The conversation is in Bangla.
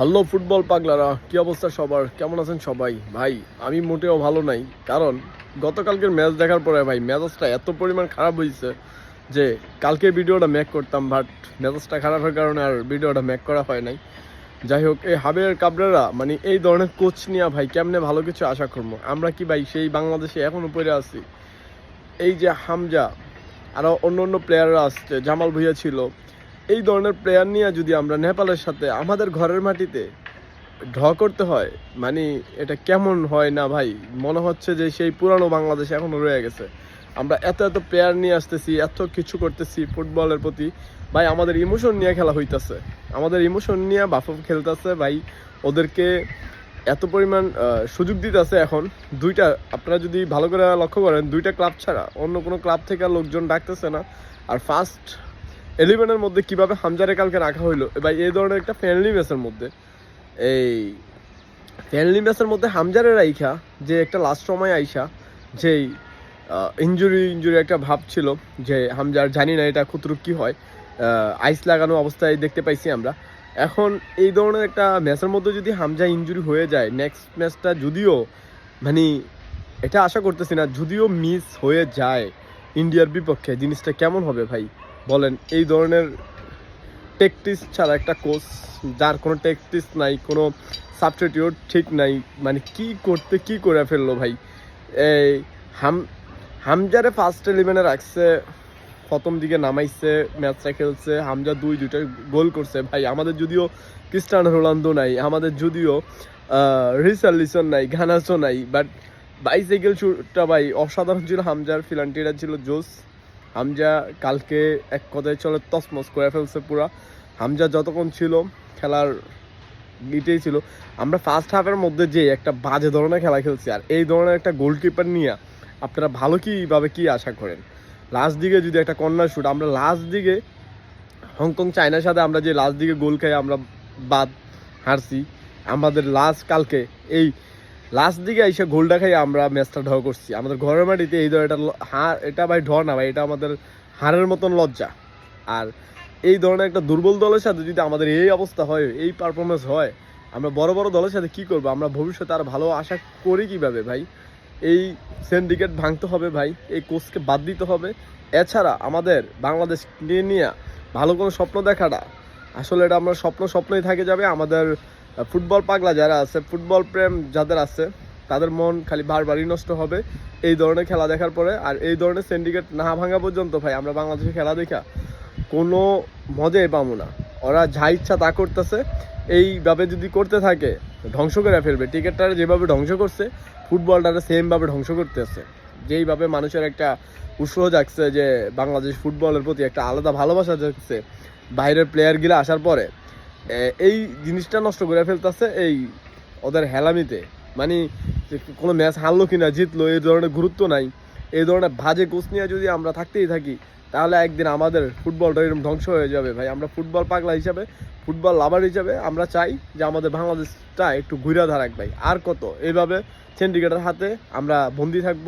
হ্যালো ফুটবল পাগলারা, কি অবস্থা সবার? কেমন আছেন সবাই? ভাই, আমি মোটেও ভালো নাই। কারণ, গতকালকের ম্যাচ দেখার পরে ভাই ম্যাচটা এত পরিমাণ খারাপ হয়েছে যে, কালকে ভিডিওটা ম্যাক করতাম বাট ম্যাচটা খারাপের কারণে আর ভিডিওটা ম্যাক করা হয় নাই। যাই হোক, এই হাবের কাবরেরা মানে এই ধরনের কোচ নিয়ে ভাই, কেমনে ভালো কিছু আশা করব? আমরা কি ভাই, সেই বাংলাদেশে এখনও পড়ে আছি? এই যে হামজা আরও অন্য অন্য প্লেয়াররা আসছে, জামাল ভুইয়া ছিল এই ধরনের প্লেয়ার নিয়ে যদি আমরা নেপালের সাথে আমাদের ঘরের মাটিতে ড্র করতে হয় মানে এটা কেমন হয় না ভাই? মনে হচ্ছে যে সেই পুরানো বাংলাদেশ এখনও রয়ে গেছে। আমরা এত এত প্লেয়ার নিয়ে আসতেছি, এত কিছু করতেছি ফুটবলের প্রতি। ভাই, আমাদের ইমোশন নিয়ে খেলা হইতাছে। আমাদের ইমোশন নিয়ে বাফব খেলতেছে ভাই। ওদেরকে এত পরিমাণ সুযোগ দিতেছে এখন। দুইটা, আপনারা যদি ভালো করে লক্ষ্য করেন, দুইটা ক্লাব ছাড়া অন্য কোনো ক্লাব থেকে লোকজন ডাকতেছে না। আর ফার্স্ট এলিভেনের মধ্যে কীভাবে হামজারে কালকে রাখা হইল? ভাই এই ধরনের একটা ফ্রেন্ডলি ম্যাচের মধ্যে। এই ফ্রেন্ডলি ম্যাচের মধ্যে হামজারের রাইখা, যে একটা লাস্ট সময় আইসা, যেই ইঞ্জুরি ইঞ্জুরি একটা ভাব ছিল, যে হামজার জানি না এটা কতটুকু কি হয় আইস লাগানো অবস্থায় দেখতে পাইছি আমরা। এখন এই ধরনের একটা ম্যাচের মধ্যে যদি হামজা ইঞ্জুরি হয়ে যায় নেক্সট ম্যাচটা যদিও মানে এটা আশা করতেছি না, যদিও মিস হয়ে যায়, ইন্ডিয়ার বিপক্ষে, জিনিসটা কেমন হবে ভাই? বলেন, এই ধরনের টেকটিস ছাড়া একটা কোচ যার কোনো টেকটিস নাই, কোনো সাবস্টিটিউট ঠিক নাই মানে কি করতে, কি করে ফেলল ভাই? এই হাম, হামজারে ফার্স্ট ইলেভেনে রাখছে, প্রথম দিকে নামাইছে ম্যাচটা খেলছে, হামজা দুই, দুইটা গোল করছে। ভাই, আমাদের যদিও ক্রিস্টান রোনালদো নাই, আমাদের যদিও রিসার্লিসন নাই, ঘানাসো নাই বাট বাইসাইকেল শুটটা ভাই অসাধারণ ছিল। হামজার ফিলান্টিটা ছিল জোস। হামজা কালকে এক কথায় চলে তসমস করে ফেলছে পুরা। হামজা যতক্ষণ ছিল, খেলার ইটেই ছিল। আমরা ফার্স্ট হাফের মধ্যে যে একটা বাজে ধরনের খেলা খেলছি, আর এই ধরনের একটা গোলকিপার নিয়ে আপনারা ভালো কীভাবে কি আশা করেন? লাস্ট দিকে যদি একটা কর্নার শুট আমরা লাস্ট দিকে হংকং চায়নার সাথে আমরা যে লাস্ট দিকে গোল খাই আমরা বাদ হারছি, আমাদের লাস্ট কালকে এই লাস্ট দিকে এসে গোলটা খাই আমরা ম্যাচটা ঢ করছি। আমাদের ঘরের মাটিতে এই ধর এটা হার এটা ভাই ঢ না ভাই, এটা আমাদের হারের মতন লজ্জা। আর এই ধরনের একটা দুর্বল দলের সাথে যদি আমাদের এই অবস্থা হয়, এই পারফরমেন্স হয়, আমরা বড় বড় দলের সাথে কি করব? আমরা ভবিষ্যতে আর ভালো আশা করি কীভাবে ভাই? এই সিন্ডিকেট ভাঙতে হবে ভাই, এই কোচকে বাদ দিতে হবে। এছাড়া আমাদের বাংলাদেশ নিয়ে ভালো কোনো স্বপ্ন দেখাটা, আসলে এটা আমরা স্বপ্ন স্বপ্নই থাকে যাবে। আমাদের ফুটবল পাগলা যারা আছে, ফুটবল প্রেম যাদের আছে, তাদের মন খালি বারবারই নষ্ট হবে এই ধরনের খেলা দেখার পরে। আর এই ধরনের সিন্ডিকেট না ভাঙা পর্যন্ত ভাই, আমরা বাংলাদেশে খেলা দেখা কোনো মজাই পাবো না। ওরা যা ইচ্ছা তা করতেছে। এইভাবে যদি করতে থাকে, ধ্বংস করে ফেলবে। টিকিটটা যেভাবে ধ্বংস করছে, ফুটবলটারে সেমভাবে ধ্বংস করতেছে। যেইভাবে মানুষের একটা উৎসাহ জাগছে যে বাংলাদেশ ফুটবলের প্রতি একটা আলাদা ভালোবাসা জাগছে, বাইরের প্লেয়ারগুলো আসার পরে। এই জিনিসটা নষ্ট করে ফেলতেছে এই ওদের হেলামিতে। মানে কোনো ম্যাচ হারলো কিনা, জিতলো এই ধরনের গুরুত্ব নাই। এই ধরনের বাজে কোচ নিয়ে যদি আমরা থাকতেই থাকি, তাহলে একদিন আমাদের ফুটবলটা এরকম ধ্বংস হয়ে যাবে ভাই। আমরা ফুটবল পাগলা হিসাবে, ফুটবল লাভার হিসাবে আমরা চাই যে আমাদের বাংলাদেশটা একটু ঘুরে ধারাক ভাই। আর কত? এইভাবে সিন্ডিকেটের হাতে আমরা বন্দি থাকব।